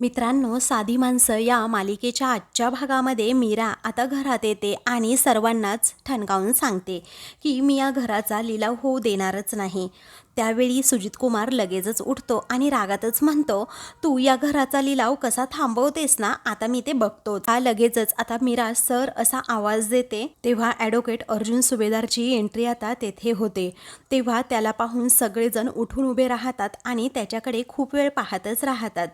मित्रांनो साधी माणसं या मालिकेच्या आजच्या भागामध्ये मीरा आता घरात येते आणि सर्वांनाच ठणकावून सांगते की मी या घराचा लिलाव होऊ देणारच नाही. त्यावेळी सुजित कुमार लगेचच उठतो आणि रागातच म्हणतो तू या घराचा लिलाव कसा थांबवतेस ना आता मी ते बघतो हा लगेचच आता मीरा सर असा आवाज देते तेव्हा ॲडव्होकेट अर्जुन सुभेदारची एंट्री आता तेथे होते. तेव्हा त्याला पाहून सगळेजण उठून उभे राहतात आणि त्याच्याकडे खूप वेळ पाहतच राहतात.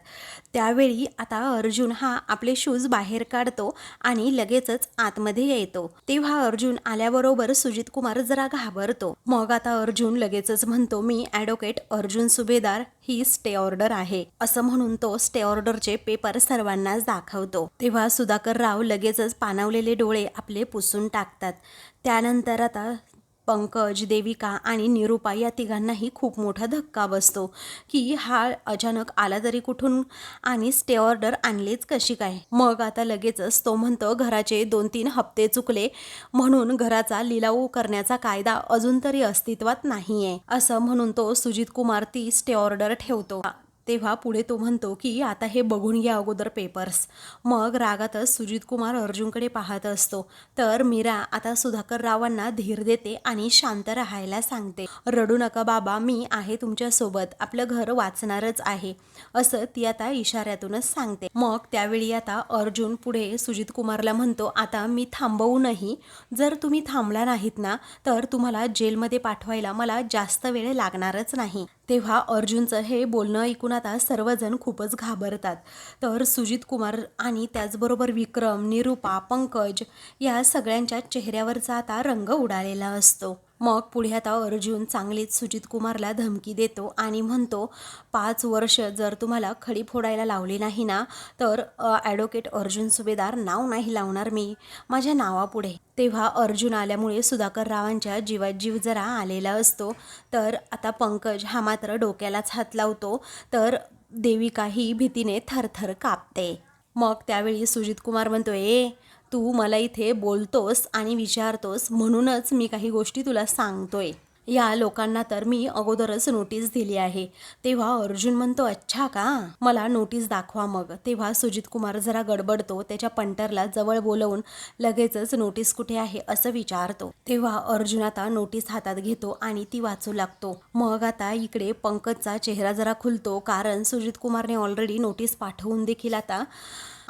त्यावेळी आता अर्जुन हा आपले शूज बाहेर काढतो आणि लगेचच आतमध्ये येतो. तेव्हा अर्जुन आल्याबरोबर सुजित कुमार जरा घाबरतो. मग आता अर्जुन लगेचच म्हणतो मी ॲडव्होकेट अर्जुन सुभेदार ही स्टे ऑर्डर आहे. असं म्हणून तो स्टे ऑर्डरचे पेपर सर्वांनाच दाखवतो. तेव्हा सुधाकर राव लगेचच पाणावलेले डोळे आपले पुसून टाकतात. त्यानंतर आता पंकज देविका आणि निरुपा या तिघांनाही खूप मोठा धक्का बसतो की हा अचानक आला तरी कुठून आणि स्टे ऑर्डर आणलेच कशी काय? मग आता लगेचच तो म्हणतो घराचे दोन तीन हप्ते चुकले म्हणून घराचा लिलाव करण्याचा कायदा अजून तरी अस्तित्वात नाहीये असं म्हणून तो सुजित कुमार ती स्टे ऑर्डर ठेवतो. तेव्हा पुढे तो म्हणतो की आता हे बघून घ्या अगोदर पेपर्स मग रागातच सुजित कुमार अर्जुनकडे पाहत असतो. तर मीरा आता सुधाकर रावांना धीर देते आणि शांत राहायला सांगते. रडू नका बाबा मी आहे तुमच्यासोबत आपलं घर वाचणारच आहे. असं ती आता इशाऱ्यातूनच सांगते. मग त्यावेळी आता अर्जुन पुढे सुजित कुमारला म्हणतो आता मी थांबवूनही जर तुम्ही थांबला नाहीत ना तर तुम्हाला जेलमध्ये पाठवायला मला जास्त वेळ लागणारच नाही. तेव्हा अर्जुनचं हे बोलणं ऐकून आता सर्वजण खूपच घाबरतात. तर सुजित कुमार आणि त्याचबरोबर विक्रम निरुपा पंकज या सगळ्यांच्या चेहऱ्यावरचा आता रंग उडालेला असतो. मग पुढे आता अर्जुन चांगलीच सुजित कुमारला धमकी देतो आणि म्हणतो पाच वर्ष जर तुम्हाला खडी फोडायला लावली नाही ना तर ॲडव्होकेट अर्जुन सुभेदार नाव नाही लावणार मी. माझ्या नावापुढे. तेव्हा अर्जुन आल्यामुळे सुधाकर रावांच्या जीवात जीव जरा आलेला असतो. तर आता पंकज हा मात्र डोक्यालाच हात लावतो. तर देविका ही भीतीने थरथर कापते. मग त्यावेळी सुजित कुमार म्हणतो ए तू मला इथे बोलतोस आणि विचारतोस म्हणूनच मी काही गोष्टी तुला सांगतोय. या लोकांना तर मी अगोदरच नोटीस दिली आहे. तेव्हा अर्जुन म्हणतो अच्छा का? मला नोटीस दाखवा मग. तेव्हा सुजित कुमार जरा गडबडतो त्याच्या पंटरला जवळ बोलवून लगेचच नोटीस कुठे आहे असं विचारतो. तेव्हा अर्जुन आता नोटीस हातात घेतो आणि ती वाचू लागतो. मग आता इकडे पंकजचा चेहरा जरा खुलतो कारण सुजित कुमारने ऑलरेडी नोटीस पाठवून देखील आता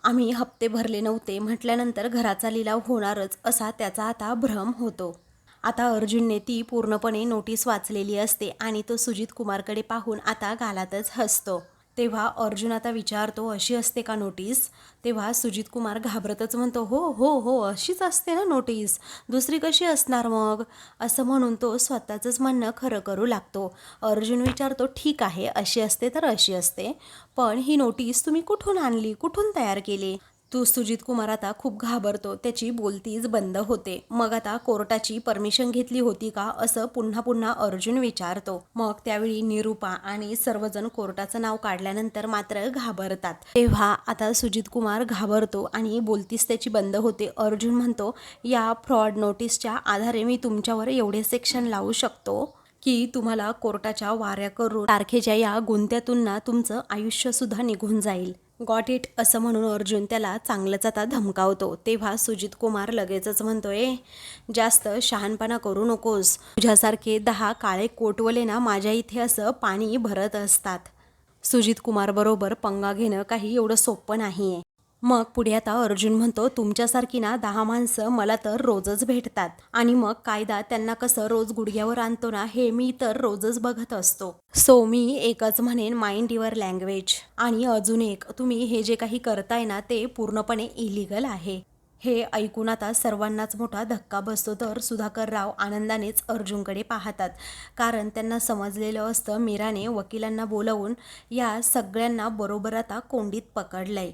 आम्ही हप्ते भरले नव्हते म्हटल्यानंतर घराचा लिलाव होणारच असा त्याचा आता भ्रम होतो. आता अर्जुनने ती पूर्णपणे नोटीस वाचलेली असते आणि तो सुजित कुमारकडे पाहून आता गालातच हसतो. तेव्हा अर्जुन आता विचारतो अशी असते का नोटीस तेव्हा सुजित कुमार घाबरतच म्हणतो हो हो हो अशीच असते ना नोटीस दुसरी कशी असणार मग? असं म्हणून तो स्वतःचंच म्हणणं खरं करू लागतो. अर्जुन विचारतो ठीक आहे अशी असते तर अशी असते. पण ही नोटीस तुम्ही कुठून आणली? कुठून तयार केली? तू सुजित कुमार आता खूप घाबरतो त्याची बोलतीच बंद होते. मग आता कोर्टाची परमिशन घेतली होती का असं पुन्हा पुन्हा अर्जुन विचारतो. मग त्यावेळी निरुपा आणि सर्वजण कोर्टाचं नाव काढल्यानंतर मात्र घाबरतात. तेव्हा आता सुजित कुमार घाबरतो आणि बोलतीच त्याची बंद होते. अर्जुन म्हणतो या फ्रॉड नोटीसच्या आधारे मी तुमच्यावर एवढे सेक्शन लावू शकतो की तुम्हाला कोर्टाच्या वाऱ्या करून तारखेच्या या गुंत्यातून ना तुमचं आयुष्यसुद्धा निघून जाईल. गॉट इट असं म्हणून अर्जुन त्याला चांगलंच आता धमकावतो. तेव्हा सुजित कुमार लगेचच म्हणतोय जास्त शहाणपणा करू नकोस. तुझ्यासारखे दहा काळे कोटवले ना माझ्या इथे असं पाणी भरत असतात. सुजित कुमार बरोबर पंगा घेणं काही एवढं सोपं नाही आहे मग पुढे आता अर्जुन म्हणतो तुमच्यासारखी ना दहा माणसं मला तर रोजच भेटतात. आणि मग कायदा त्यांना कसं रोज गुडघ्यावर आणतो ना हे मी तर रोजच बघत असतो. सो मी एकच म्हणेन माइंड युअर लँग्वेज आणि अजून एक तुम्ही हे जे काही करताय ना ते पूर्णपणे इलिगल आहे. हे ऐकून आता सर्वांनाच मोठा धक्का बसतो तर सुधाकर राव आनंदानेच अर्जुनकडे पाहतात. कारण त्यांना समजलेलं असतं मीराने वकिलांना बोलवून या सगळ्यांना बरोबर आता कोंडीत पकडलंय.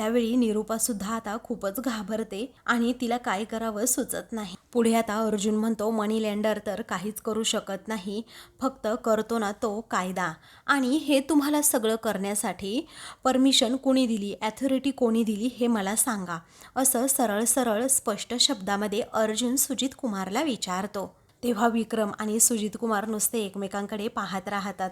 त्यावेळी निरूपासुद्धा आता खूपच घाबरते आणि तिला काय करावं सुचत नाही. पुढे आता अर्जुन म्हणतो मनी लेंडर तर काहीच करू शकत नाही. फक्त करतो ना तो कायदा. आणि हे तुम्हाला सगळं करण्यासाठी परमिशन कोणी दिली? ॲथॉरिटी कोणी दिली हे मला सांगा. असं सरळ सरळ स्पष्ट शब्दामध्ये अर्जुन सुजित कुमारला विचारतो. तेव्हा विक्रम आणि सुजित कुमार नुसते एकमेकांकडे पाहत राहतात.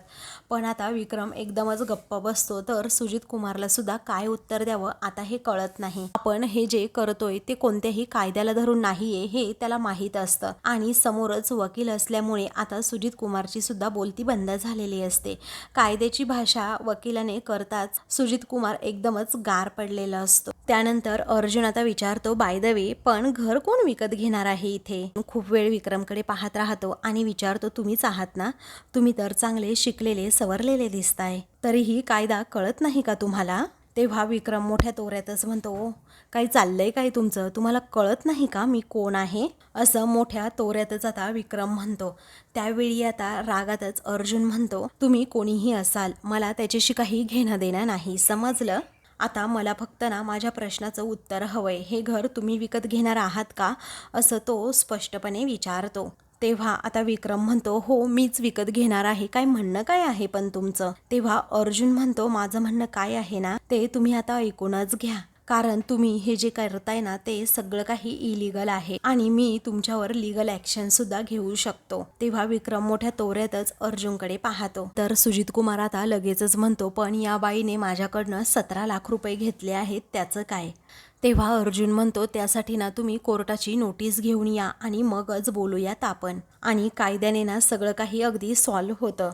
पण आता विक्रम एकदमच गप्प बसतो तर सुजित कुमारला सुद्धा काय उत्तर द्यावं आता हे कळत नाही. आपण हे जे करतोय ते कोणत्याही कायद्याला धरून नाहीये हे त्याला माहीत असतं. आणि समोरच वकील असल्यामुळे आता सुजित कुमारची सुद्धा बोलती बंद झालेली असते. कायद्याची भाषा वकिलाने करताच सुजित कुमार एकदमच गार पडलेला असतो. त्यानंतर अर्जुन आता विचारतो बाय द वे पण घर कोण विकत घेणार आहे इथे? खूप वेळ विक्रमकडे पाहत राहतो आणि विचारतो तुम्हीच आहात ना? तुम्ही तर चांगले शिकलेले सवरलेले दिसताय. तरीही कायदा कळत नाही का तुम्हाला? तेव्हा विक्रम मोठ्या तोऱ्यातच म्हणतो काही चाललंय काय तुमचं? तुम्हाला कळत नाही का मी कोण आहे? असं मोठ्या तोऱ्यातच आता विक्रम म्हणतो. त्यावेळी आता रागातच अर्जुन म्हणतो तुम्ही कोणीही असाल मला त्याच्याशी काही घेणं देणं नाही. समजलं? आता मला फक्त ना माझ्या प्रश्नाचं उत्तर हवंय. हे घर तुम्ही विकत घेणार आहात का? असं तो स्पष्टपणे विचारतो. तेव्हा आता विक्रम म्हणतो हो मीच विकत घेणार आहे. काय म्हणणं काय आहे पण तुमचं? तेव्हा अर्जुन म्हणतो माझं म्हणणं काय आहे ना ते तुम्ही आता ऐकूनच घ्या. कारण तुम्ही हे जे करताय ना ते सगळं काही इलिगल आहे आणि मी तुमच्यावर लिगल ऍक्शन सुद्धा घेऊ शकतो. तेव्हा विक्रम मोठ्या तोऱ्यातच अर्जुनकडे पाहतो. तर सुजित कुमार आता लगेचच म्हणतो पण या बाईने माझ्याकडनं सतरा लाख रुपये घेतले आहेत त्याचं काय? तेव्हा अर्जुन म्हणतो त्यासाठी ना तुम्ही कोर्टाची नोटीस घेऊन या आणि मगच बोलूयात आपण. आणि कायद्याने ना सगळं काही अगदी सॉल्व्ह होतं.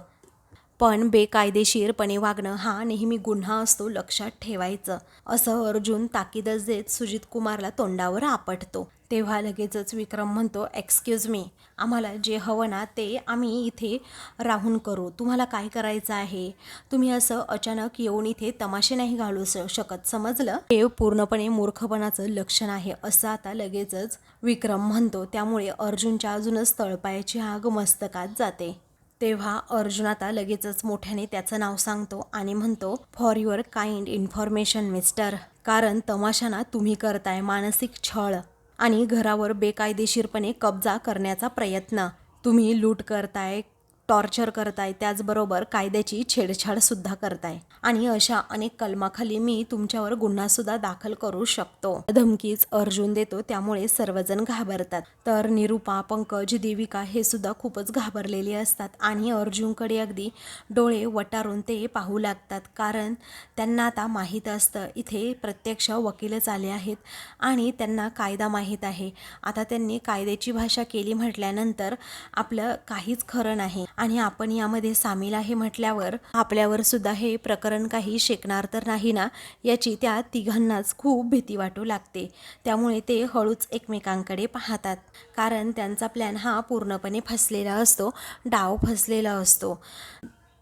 पण बेकायदेशीरपणे वागणं हा नेहमी गुन्हा असतो लक्षात ठेवायचं. असं अर्जुन ताकीदच देत सुजित कुमारला तोंडावर आपटतो. तेव्हा लगेचच विक्रम म्हणतो एक्सक्यूज मी आम्हाला जे हवं ना ते आम्ही इथे राहून करू. तुम्हाला काय करायचं आहे? तुम्ही असं अचानक येऊन इथे तमाशे नाही घालू शकत समजलं हे पूर्णपणे मूर्खपणाचं लक्षण आहे असं आता लगेचच विक्रम म्हणतो. त्यामुळे अर्जुनच्या अजूनच तळपायाची आग मस्तकात जाते. तेव्हा अर्जुन आता लगेचच मोठ्याने त्याचं नाव सांगतो आणि म्हणतो for your kind information mister कारण तमाशाना तुम्ही करताय मानसिक छळ आणि घरावर बेकायदेशीरपणे कब्जा करण्याचा प्रयत्न. तुम्ही लूट करताय टॉर्चर करताय त्याचबरोबर कायद्याची छेडछाडसुद्धा करताय. आणि अशा अनेक कलमाखाली मी तुमच्यावर गुन्हासुद्धा दाखल करू शकतो. धमकीच अर्जुन देतो त्यामुळे सर्वजण घाबरतात. तर निरुपा पंकज देविका हे सुद्धा खूपच घाबरलेले असतात आणि अर्जुनकडे अगदी डोळे वटारून ते पाहू लागतात. कारण त्यांना आता माहीत असतं इथे प्रत्यक्ष वकीलच आले आहेत आणि त्यांना कायदा माहीत आहे. आता त्यांनी कायद्याची भाषा केली म्हटल्यानंतर आपलं काहीच खरं नाही. आणि आपण यामध्ये सामील आहे म्हटल्यावर आपल्यावर सुद्धा हे प्रकरण काही शेकणार तर नाही ना याची त्या तिघांनाच खूप भीती वाटू लागते. त्यामुळे ते हळूच एकमेकांकडे पाहतात. कारण त्यांचा प्लॅन हा पूर्णपणे फसलेला असतो डाव फसलेला असतो.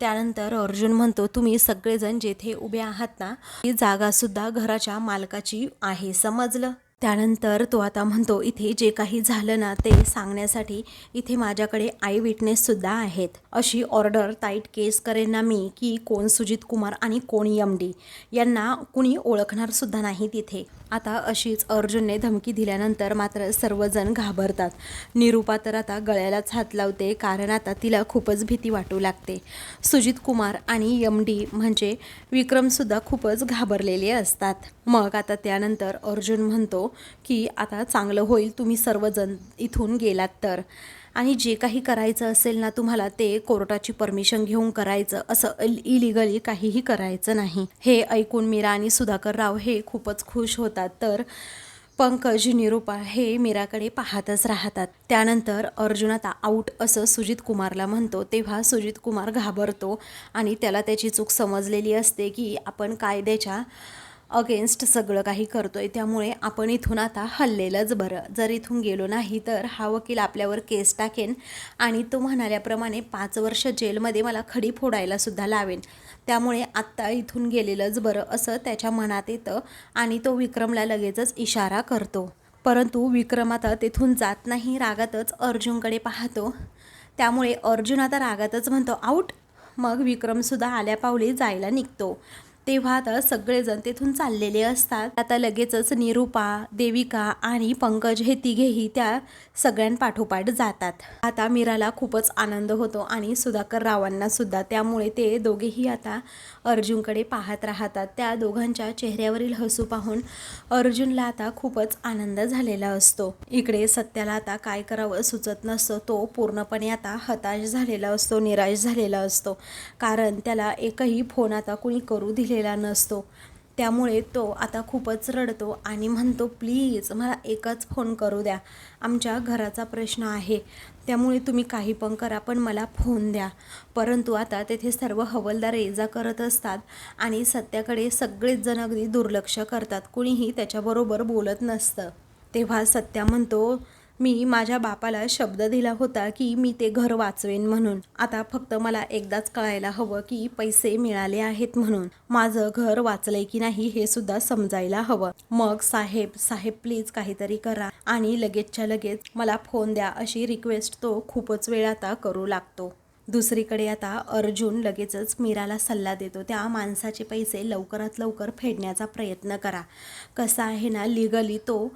त्यानंतर अर्जुन म्हणतो तुम्ही सगळेजण जेथे उभे आहात ना ही जागासुद्धा घराच्या मालकाची आहे समजलं? त्यानंतर तो आता म्हणतो इथे जे काही झालं ना ते सांगण्यासाठी इथे माझ्याकडे आई विटनेससुद्धा आहेत. अशी ऑर्डर ताईट केस करेन ना मी की कोण सुजित कुमार आणि कोण एम डी. यांना कुणी ओळखणारसुद्धा नाही तिथे. आता अशीच अर्जुनने धमकी दिल्यानंतर मात्र सर्वजण घाबरतात. निरुपा तर आता गळ्यालाच हात लावते कारण आता तिला खूपच भीती वाटू लागते. सुजित कुमार आणि एम डी म्हणजे विक्रमसुद्धा खूपच घाबरलेले असतात. मग आता त्यानंतर अर्जुन म्हणतो की आता चांगलं होईल तुम्ही सर्वजण इथून गेलात तर. आणि जे काही करायचं असेल ना तुम्हाला ते कोर्टाची परमिशन घेऊन करायचं असं इलिगली काहीही करायचं नाही. हे ऐकून मीरा आणि सुधाकर राव हे खूपच खुश होतात. तर पंकज निरुपा हे मीराकडे पाहतच राहतात. त्यानंतर अर्जुन आता आऊट असं सुजित कुमारला म्हणतो. तेव्हा सुजित कुमार घाबरतो आणि त्याला त्याची चूक समजलेली असते की आपण कायद्याच्या अगेन्स्ट सगळं काही करतो आहे त्यामुळे आपण इथून आता हल्लेलंच बरं. जर इथून गेलो नाही तर हा वकील आपल्यावर केस टाकेन आणि तो म्हणाल्याप्रमाणे पाच वर्ष जेलमध्ये मला खडी फोडायलासुद्धा लावेन. त्यामुळे आत्ता इथून गेलेलंच बरं असं त्याच्या मनात येतं आणि तो विक्रमला लगेचच इशारा करतो. परंतु विक्रम आता तेथून जात नाही रागातच अर्जुनकडे पाहतो. त्यामुळे अर्जुन आता रागातच म्हणतो आऊट! मग विक्रमसुद्धा आल्या पावली जायला निघतो. तेव्हा आता सगळेजण तेथून चाललेले असतात. आता लगेचच निरूपा देविका आणि पंकज हे तिघेही त्या सगळ्यांपाठोपाठ जातात. आता मीराला खूपच आनंद होतो आणि सुधाकर रावांना सुद्धा. त्यामुळे ते दोघेही आता अर्जुनकडे पाहत राहतात. त्या दोघांच्या चेहऱ्यावरील हसू पाहून अर्जुनला आता खूपच आनंद झालेला असतो. इकडे सत्याला आता काय करावं सुचत नसतं. तो पूर्णपणे आता हताश झालेला असतो निराश झालेला असतो. कारण त्याला एकही फोन आता कुणी करू दिलेला नसतो. त्यामुळे तो आता खूपच रडतो आणि म्हणतो प्लीज मला एकच फोन करू द्या. आमच्या घराचा प्रश्न आहे. त्यामुळे तुम्ही काही पण करा पण मला फोन द्या. परंतु आता तेथे सर्व हवलदार ये करत असतात आणि सत्याकडे सगळेच जण अगदी दुर्लक्ष करतात. कुणीही त्याच्याबरोबर बोलत नसतं. तेव्हा सत्या म्हणतो मी माझ्या बापाला शब्द दिला होता की मी ते घर वाचवेन म्हणून. आता फक्त मला एकदाच कळायला हवं की पैसे मिळाले आहेत म्हणून. माझं घर वाचलंय की नाही हे सुद्धा समजायला हवं. मग साहेब साहेब प्लीज काहीतरी करा आणि लगेचच्या लगेच मला फोन द्या अशी रिक्वेस्ट तो खूपच वेळ आता करू लागतो. दुसरीकडे आता अर्जुन लगेचच मीराला सल्ला देतो. त्या माणसाचे पैसे लवकरात लवकर फेडण्याचा प्रयत्न करा. कसा आहे ना लिगली तो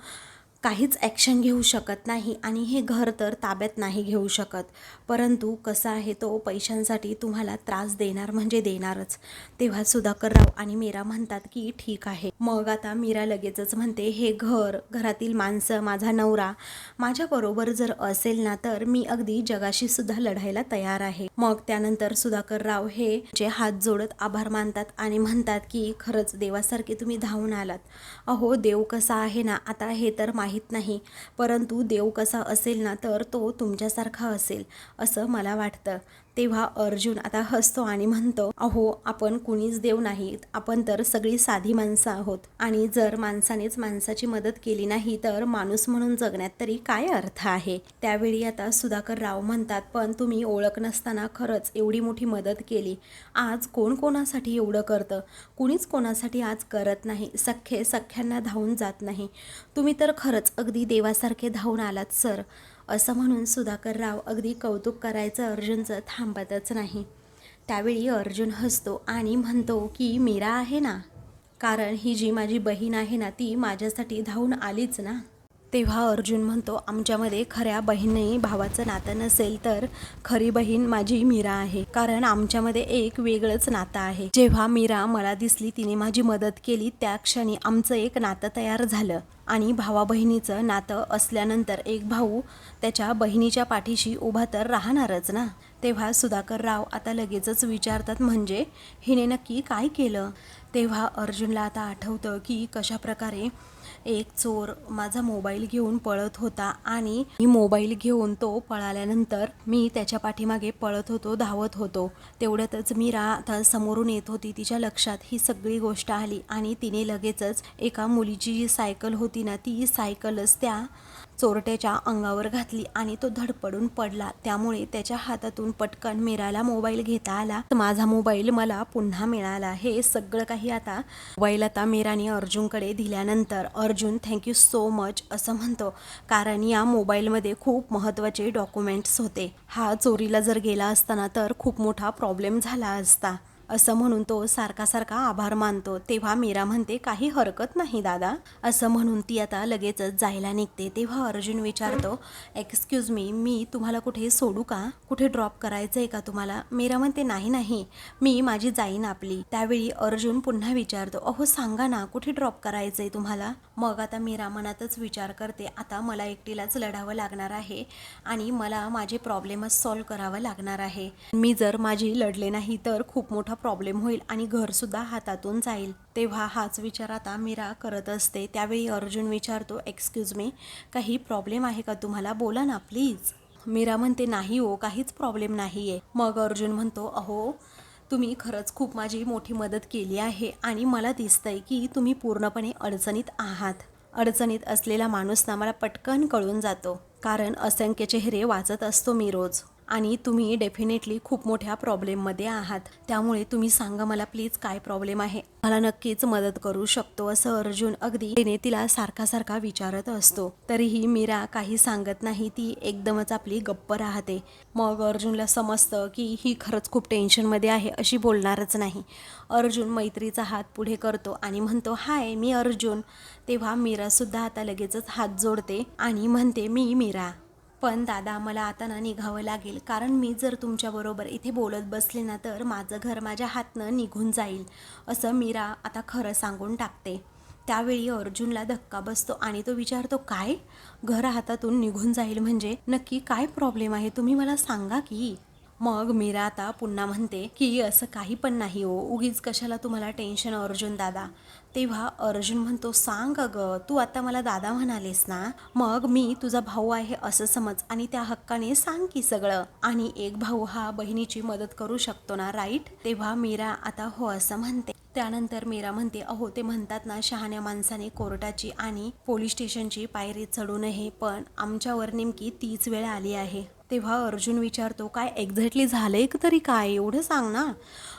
काहीच ॲक्शन घेऊ शकत नाही आणि हे घर तर ताब्यात नाही घेऊ शकत. परंतु कसं आहे तो पैशांसाठी तुम्हाला त्रास देणार म्हणजे देणारच. तेव्हा सुधाकरराव आणि मीरा म्हणतात की ठीक आहे. मग आता मीरा लगेचच म्हणते हे घर घरातील माणसं माझा नवरा माझ्याबरोबर जर असेल ना तर मी अगदी जगाशी सुद्धा लढायला तयार आहे. मग त्यानंतर सुधाकरराव हे जे हात जोडत आभार मानतात आणि म्हणतात की खरंच देवासारखे तुम्ही धावून आलात. अहो देव कसा आहे ना आता हे तर माहीत नाही. परंतु देव कसा असेल ना तर तो तुमच्यासारखा असेल असं मला वाटतं. तेव्हा अर्जुन आता हसतो आणि म्हणतो अहो आपण कुणीच देव नाहीत. आपण तर सगळी साधी माणसं आहोत. आणि जर माणसानेच माणसाची मदत केली नाही तर माणूस म्हणून जगण्यात तरी काय अर्थ आहे? त्यावेळी आता सुधाकर राव म्हणतात पण तुम्ही ओळख नसताना खरंच एवढी मोठी मदत केली. आज कोण कोणासाठी एवढं करतं? कुणीच कोणासाठी आज करत नाही. सख्खे सख्ख्यांना धावून जात नाही. तुम्ही तर खरंच अगदी देवासारखे धावून आलात सर. असं म्हणून सुधाकर राव अगदी कौतुक करायचं अर्जुनचं थांबतच नाही. त्यावेळी अर्जुन हसतो आणि म्हणतो की मीरा आहे ना? कारण ही जी माझी बहीण आहे ना ती माझ्यासाठी धावून आलीच ना? तेव्हा अर्जुन म्हणतो आमच्यामध्ये खऱ्या बहिणी भावाचं नातं नसेल तर खरी बहीण माझी मीरा आहे. कारण आमच्यामध्ये एक वेगळंच नातं आहे. जेव्हा मीरा मला दिसली तिने माझी मदत केली त्या क्षणी आमचं एक नातं तयार झालं. आणि भावा बहिणीचं नातं असल्यानंतर एक भाऊ त्याच्या बहिणीच्या पाठीशी उभा तर राहणारच ना? तेव्हा सुधाकर राव आता लगेचच विचारतात म्हणजे हिने नक्की काय केलं? तेव्हा अर्जुनला आता आठवतं की कशा प्रकारे एक चोर माझा मोबाईल घेऊन पळत होता आणि मी मोबाईल घेऊन तो पळाल्यानंतर मी त्याच्या पाठीमागे पळत होतो धावत होतो. तेवढ्यातच मी आता समोरून येत होती तिच्या लक्षात ही सगळी गोष्ट आली आणि तिने लगेचच एका मुलीची जी सायकल होती ना ती सायकलच त्या चोरट्याच्या अंगावर घातली आणि तो धडपडून पडला. त्यामुळे त्याच्या हातातून पटकन मीराला मोबाईल घेता आला. माझा मोबाईल मला पुन्हा मिळाला. हे सगळं काही आता मोबाईल आता मीराने अर्जुनकडे दिल्यानंतर. अर्जुन थँक्यू सो मच असं म्हणतो. कारण या मोबाईलमध्ये खूप महत्त्वाचे डॉक्युमेंट्स होते. हा चोरीला जर गेला असताना तर खूप मोठा प्रॉब्लेम झाला असता. असं म्हणून तो सारखा सारखा आभार मानतो. तेव्हा मीरा म्हणते काही हरकत नाही दादा. असं म्हणून ती आता लगेचच जायला निघते. तेव्हा अर्जुन विचारतो एक्सक्यूज मी मी तुम्हाला कुठे सोडू का? कुठे ड्रॉप करायचं आहे का तुम्हाला? मीरा म्हणते नाही नाही. मी माझी जाईन आपली. त्यावेळी अर्जुन पुन्हा विचारतो अहो सांगा ना कुठे ड्रॉप करायचं आहे तुम्हाला? मग आता मीरा मनातच विचार करते आता मला एकटीलाच लढावं लागणार आहे आणि मला माझे प्रॉब्लेमच सॉल्व करावं लागणार आहे. मी जर माझी लढले नाही तर खूप मोठा प्रॉब्लेम होईल आणि घरसुद्धा हातातून जाईल. तेव्हा हाच विचार आता मीरा करत असते. त्यावेळी अर्जुन विचारतो एक्सक्यूज मी काही प्रॉब्लेम आहे का तुम्हाला? बोला ना प्लीज मीरा म्हणते नाही हो काहीच प्रॉब्लेम नाही आहे मग अर्जुन म्हणतो अहो तुम्ही खरंच खूप माझी मोठी मदत केली आहे आणि मला दिसतंय की तुम्ही पूर्णपणे अडचणीत आहात. अडचणीत असलेला माणूस ना मला पटकन कळून जातो. कारण असंख्य चेहरे वाचत असतो मी रोज. आणि तुम्ही डेफिनेटली खूप मोठ्या प्रॉब्लेममध्ये आहात. त्यामुळे तुम्ही सांगा मला प्लीज काय प्रॉब्लेम आहे? मला नक्कीच मदत करू शकतो असं अर्जुन अगदी तिने तिला सारखा सारखा विचारत असतो. तरीही मीरा काही सांगत नाही ती एकदमच आपली गप्प राहते. मग अर्जुनला समजतं की ही खरंच खूप टेन्शनमध्ये आहे अशी बोलणारच नाही. अर्जुन मैत्रीचा हात पुढे करतो आणि म्हणतो हाय मी अर्जुन. तेव्हा मीरासुद्धा आता लगेचच हात जोडते आणि म्हणते मी मीरा. पण दादा मला आता ना निघावं लागेल. कारण मी जर तुमच्याबरोबर इथे बोलत बसले ना तर माझं घर माझ्या हातनं निघून जाईल असं मीरा आता खरं सांगून टाकते. त्यावेळी अर्जुनला धक्का बसतो आणि तो विचारतो काय? घर हातातून निघून जाईल म्हणजे? नक्की काय प्रॉब्लेम आहे? तुम्ही मला सांगा की. मग मीरा आता पुन्हा म्हणते की असं काही पण नाही हो. उगीच कशाला तुम्हाला टेन्शन अर्जुन दादा? तेव्हा अर्जुन म्हणतो सांग अगं तू आता मला दादा म्हणालेस ना? मग मी तुझा भाऊ आहे असं समज आणि त्या हक्काने सांग की सगळं. आणि एक भाऊ हा बहिणीची मदत करू शकतो ना राईट तेव्हा मीरा आता हो असं म्हणते. त्यानंतर मीरा म्हणते अहो ते म्हणतात ना शहाण्या माणसाने कोर्टाची आणि पोलीस स्टेशनची पायरी चढू नये पण आमच्यावर नेमकी तीच वेळ आली आहे. तेव्हा अर्जुन विचारतो काय एक्झॅक्टली झालं आहे तरी काय? एवढं सांग ना.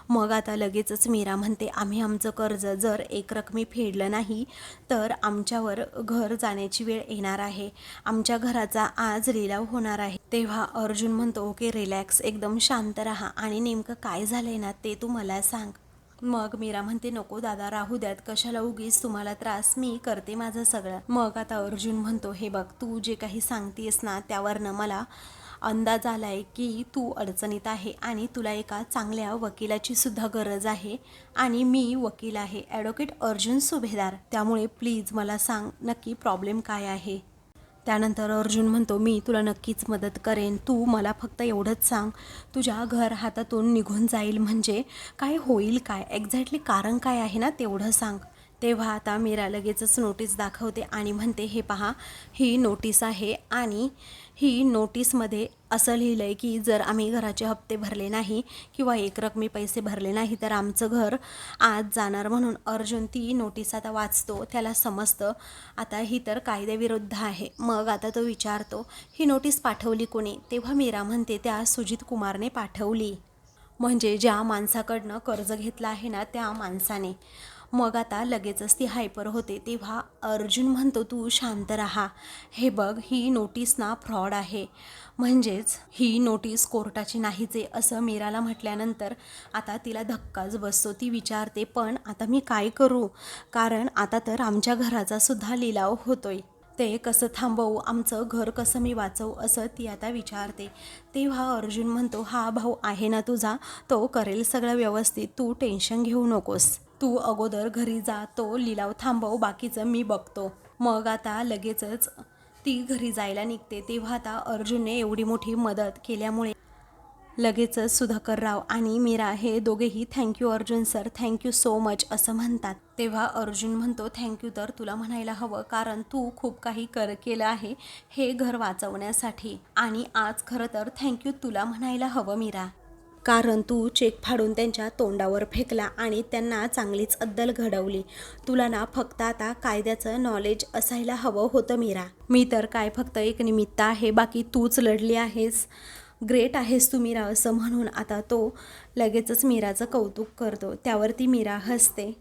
मग आता लगेचच मीरा म्हणते आम्ही आमचं कर्ज जर एक रकमी फेडलं नाही तर आमच्यावर घर जाण्याची वेळ येणार आहे. आमच्या घराचा आज लिलाव होणार आहे. तेव्हा अर्जुन म्हणतो ओके रिलॅक्स एकदम शांत राहा. आणि नेमकं काय झालं आहे ना ते तू मला सांग. मग मीरा म्हणते नको दादा राहू द्यात. कशाला उगीच तुम्हाला त्रास? मी करते माझं सगळं. मग आता अर्जुन म्हणतो हे बघ तू जे काही सांगतेस ना त्यावरनं मला अंदाज आला आहे की तू अडचणीत आहे आणि तुला एका चांगल्या वकिलाची सुद्धा गरज आहे आणि मी वकील आहे ॲडव्होकेट अर्जुन सुभेदार. त्यामुळे प्लीज मला सांग नक्की प्रॉब्लेम काय आहे? त्यानंतर अर्जुन म्हणतो मी तुला नक्कीच मदत करेन. तू मला फक्त एवढंच सांग. तुझ्या घर हातातून निघून जाईल म्हणजे काय होईल काय? एक्झॅक्टली कारण काय आहे ना तेवढं सांग. तेव्हा आता मीरा लगेचच नोटीस दाखवते आणि म्हणते हे पहा ही नोटीस आहे आणि ही नोटीसमध्ये असं लिहिलं आहे की जर आम्ही घराचे हप्ते भरले नाही किंवा एकरकमी पैसे भरले नाही तर आमचं घर आज जाणार म्हणून अर्जुन ती नोटीस आता वाचतो. त्याला समजतं आता ही तर कायद्याविरुद्ध आहे. मग आता तो विचारतो ही नोटीस पाठवली कोणी? तेव्हा मीरा म्हणते त्या सुजित कुमारने पाठवली. म्हणजे ज्या माणसाकडनं कर्ज घेतलं आहे ना त्या माणसाने. मग आता लगेचच ती हायपर होते तेव्हा अर्जुन म्हणतो तू शांत राहा. हे बघ ही नोटीस ना फ्रॉड आहे. म्हणजेच ही नोटीस कोर्टाची नाहीच आहे. असं मीराला म्हटल्यानंतर आता तिला धक्काच बसतो. ती विचारते पण आता मी काय करू? कारण आता तर आमच्या घराचा सुद्धा लिलाव होतोय. ते कसं थांबवू? आमचं घर कसं मी वाचवू? असं ती आता विचारते. तेव्हा अर्जुन म्हणतो हा भाऊ आहे ना तुझा. तो करेल सगळं व्यवस्थित. तू टेन्शन घेऊ नकोस. तू अगोदर घरी जा तो लिलाव थांबव बाकीचं मी बघतो. मग आता लगेचच ती घरी जायला निघते. तेव्हा आता अर्जुनने एवढी मोठी मदत केल्यामुळे लगेचच सुधाकर राव आणि मीरा हे दोघेही thank you Arjun sir thank you so much असं म्हणतात. तेव्हा अर्जुन म्हणतो थँक्यू तर तुला म्हणायला हवं कारण तू खूप काही कर केलं आहे हे घर वाचवण्यासाठी. आणि आज खरं तर थँक्यू तुला म्हणायला हवं मीरा. कारण तू चेक फाडून त्यांच्या तोंडावर फेकला आणि त्यांना चांगलीच अद्दल घडवली. तुला ना फक्त आता कायद्याचं नॉलेज असायला हवं होतं मीरा. मी तर काय फक्त एक निमित्त आहे बाकी तूच लढली आहेस. ग्रेट आहेस तू मीरा असं म्हणून आता तो लगेचच मीराचं कौतुक करतो. त्यावरती मीरा हसते.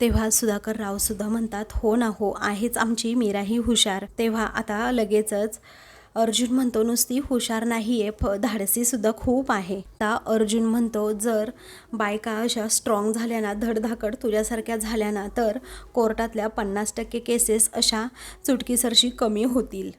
तेव्हा सुधाकर रावसुद्धा म्हणतात हो ना हो आहेच आमची मीराही हुशार. तेव्हा आता लगेचच अर्जुन म्हणतो नुसती हुशार नाही आहे फ धाडसीसुद्धा खूप आहे. ता अर्जुन म्हणतो जर बायका अशा स्ट्रॉंग झाल्या ना धडधाकड तुझ्यासारख्या झाल्या ना तर कोर्टातल्या पन्नास टक्के केसेस अशा चुटकीसरशी कमी होतील.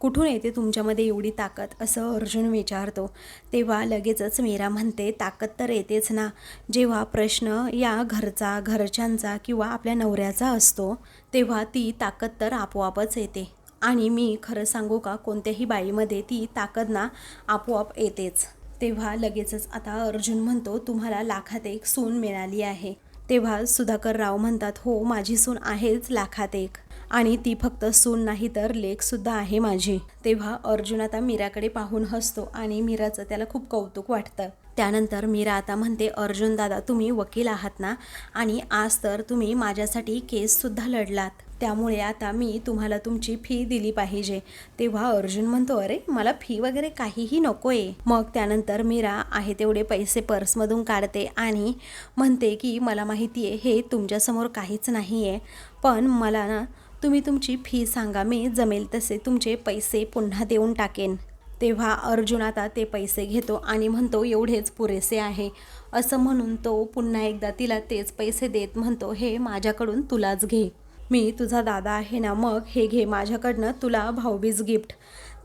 कुठून येते तुमच्यामध्ये एवढी ताकद? असं अर्जुन विचारतो. तेव्हा लगेचच मीरा म्हणते ताकद तर येतेच ना. जेव्हा प्रश्न या घरचा घरच्यांचा किंवा आपल्या नवऱ्याचा असतो तेव्हा ती ताकद तर आपोआपच येते. आणि मी खरं सांगू का कोणत्याही बाईमध्ये ती ताकद ना आपोआप येतेच. तेव्हा लगेचच आता अर्जुन म्हणतो तुम्हाला लाखात एक सून मिळाली आहे. तेव्हा सुधाकर राव म्हणतात हो माझी सून आहेच लाखात एक. आणि ती फक्त सून नाही तर लेखसुद्धा आहे माझी. तेव्हा अर्जुन आता मीराकडे पाहून हसतो आणि मीराचं त्याला खूप कौतुक वाटतं. त्यानंतर मीरा आता म्हणते अर्जुन दादा तुम्ही वकील आहात ना? आणि आज तर तुम्ही माझ्यासाठी केससुद्धा लढलात. त्यामुळे आता मी तुम्हाला तुमची फी दिली पाहिजे. तेव्हा अर्जुन म्हणतो अरे मला फी वगैरे काहीही नको आहे मग त्यानंतर मीरा आहे तेवढे पैसे पर्समधून काढते आणि म्हणते की मला माहिती आहे हे तुमच्यासमोर काहीच नाही आहे पण मला ना तुम्ही तुमची फी सांगा मी जमेल तसे तुमचे पैसे पुन्हा देऊन टाकेन. तेव्हा अर्जुन आता ते पैसे घेतो आणि म्हणतो एवढेच पुरेसे आहे. असं म्हणून तो पुन्हा एकदा तिला तेच पैसे देत म्हणतो हे माझ्याकडून तुलाच घे. मी तुझा दादा आहे ना मग हे घे माझ्याकडनं तुला भाऊबीज गिफ्ट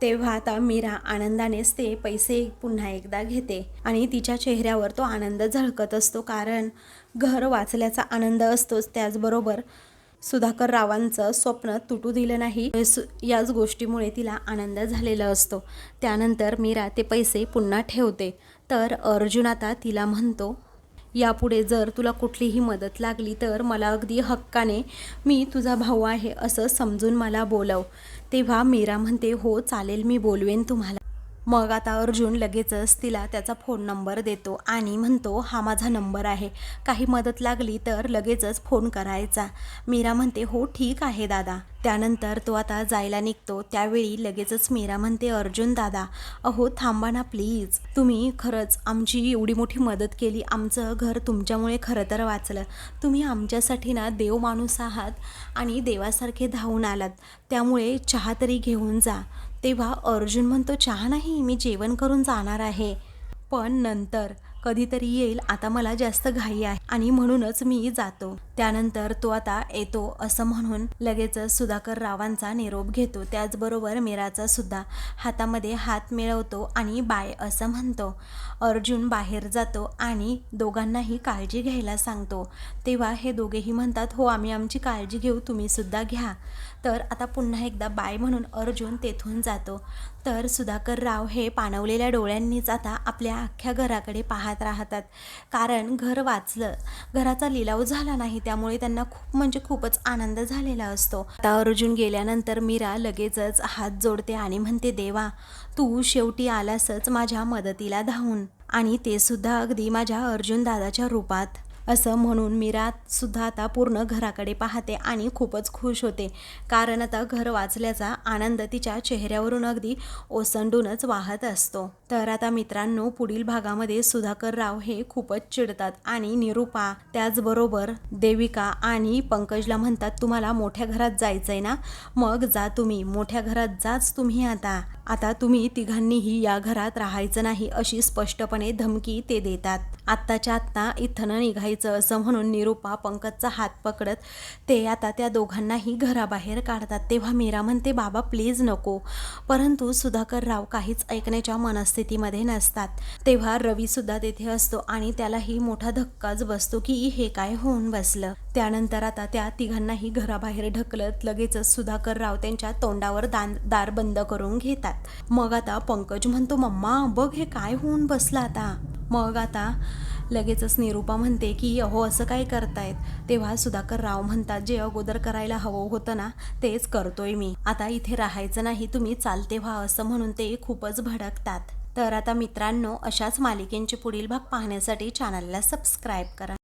तेव्हा आता मीरा आनंदानेच ते पैसे पुन्हा एकदा घेते आणि तिच्या चेहऱ्यावर तो आनंद झळकत असतो कारण घर वाचल्याचा आनंद असतोच त्याचबरोबर सुधाकर रावांचं स्वप्न तुटू दिलं नाही. सु- याच गोष्टीमुळे तिला आनंद झालेला असतो. त्यानंतर मीरा ते पैसे पुन्हा ठेवते. तर अर्जुन आता तिला म्हणतो यापुढे जर तुला कुठलीही मदत लागली तर मला अगदी हक्काने मी तुझा भाऊ आहे असं समजून मला बोलव. तेव्हा मीरा म्हणते हो चालेल मी बोलवेन तुम्हाला. मग आता अर्जुन लगेचच तिला त्याचा फोन नंबर देतो आणि म्हणतो हा माझा नंबर आहे. काही मदत लागली तर लगेचच फोन करायचा. मीरा म्हणते हो ठीक आहे दादा. त्यानंतर तो आता जायला निघतो. त्यावेळी लगेचच मीरा म्हणते अर्जुन दादा अहो थांबा ना प्लीज तुम्ही खरंच आमची एवढी मोठी मदत केली. आमचं घर तुमच्यामुळे खरं तर वाचलं. तुम्ही आमच्यासाठी ना देव माणूस आहात आणि देवासारखे धावून आलात. त्यामुळे चहा तरी घेऊन जा. तेव्हा अर्जुन म्हणतो चहा नाही मी जेवण करून जाणार आहे. पण नंतर कधीतरी येईल आता मला जास्त घाई आहे आणि म्हणूनच मी जातो. त्यानंतर तो आता येतो असं म्हणून लगेचच सुधाकर रावांचा निरोप घेतो. त्याचबरोबर मीराचा सुद्धा हातामध्ये हात मिळवतो आणि बाय असं म्हणतो. अर्जुन बाहेर जातो आणि दोघांनाही काळजी घ्यायला सांगतो. तेव्हा हे दोघेही म्हणतात हो आम्ही आमची काळजी घेऊ तुम्ही सुद्धा घ्या. तर आता पुन्हा एकदा बाय म्हणून अर्जुन तेथून जातो. तर सुधाकर राव हे पाणवलेल्या डोळ्यांनीच आता आपल्या अख्ख्या घराकडे पाहत राहतात. कारण घर वाचलं. घराचा लिलाव झाला नाही त्यामुळे त्यांना खूप म्हणजे खूपच आनंद झालेला असतो. आता अर्जुन गेल्यानंतर मीरा लगेचच हात जोडते आणि म्हणते देवा तू शेवटी आलासच माझ्या मदतीला धावून. आणि ते सुद्धा अगदी माझ्या अर्जुन दादाच्या रूपात. असं म्हणून मीरासुद्धा आता पूर्ण घराकडे पाहते आणि खूपच खुश होते. कारण आता घर वाचल्याचा आनंद तिच्या चेहऱ्यावरून अगदी ओसंडूनच वाहत असतो. तर आता मित्रांनो पुढील भागामध्ये सुधाकर राव हे खूपच चिडतात आणि निरुपा त्याचबरोबर देविका आणि पंकजला म्हणतात तुम्हाला मोठ्या घरात जायचंय ना? मग जा तुम्ही. मोठ्या घरात जाच तुम्ही आता. आता तुम्ही तिघांनीही या घरात राहायचं नाही अशी स्पष्टपणे धमकी ते देतात. आत्ताच्या आत्ता इथनं निघायचं असं म्हणून निरुपा पंकजचा हात पकडत ते आता त्या दोघांनाही घराबाहेर काढतात. तेव्हा मीरा म्हणते बाबा प्लीज नको. परंतु सुधाकर राव काहीच ऐकण्याच्या मनस्थितीमध्ये नसतात. तेव्हा रवी सुद्धा तेथे असतो आणि त्यालाही मोठा धक्काच बसतो की हे काय होऊन बसलं. त्यानंतर आता त्या तिघांनाही घराबाहेर ढकलत लगेचच सुधाकर राव त्यांच्या तोंडावर दान दार बंद करून घेतात. मग आता पंकज म्हणतो मम्मा बघ हे काय होऊन बसलं आता. मग आता लगेचच निरूपा म्हणते की अहो असं काय करतायत? तेव्हा सुधाकर राव म्हणतात जे अगोदर करायला हवं होतं ना तेच करतोय मी. आता इथे राहायचं नाही तुम्ही चालते व्हा असं म्हणून ते खूपच भडकतात. तर आता मित्रांनो अशाच मालिकेंचे पुढील भाग पाहण्यासाठी चॅनलला सबस्क्राईब करा.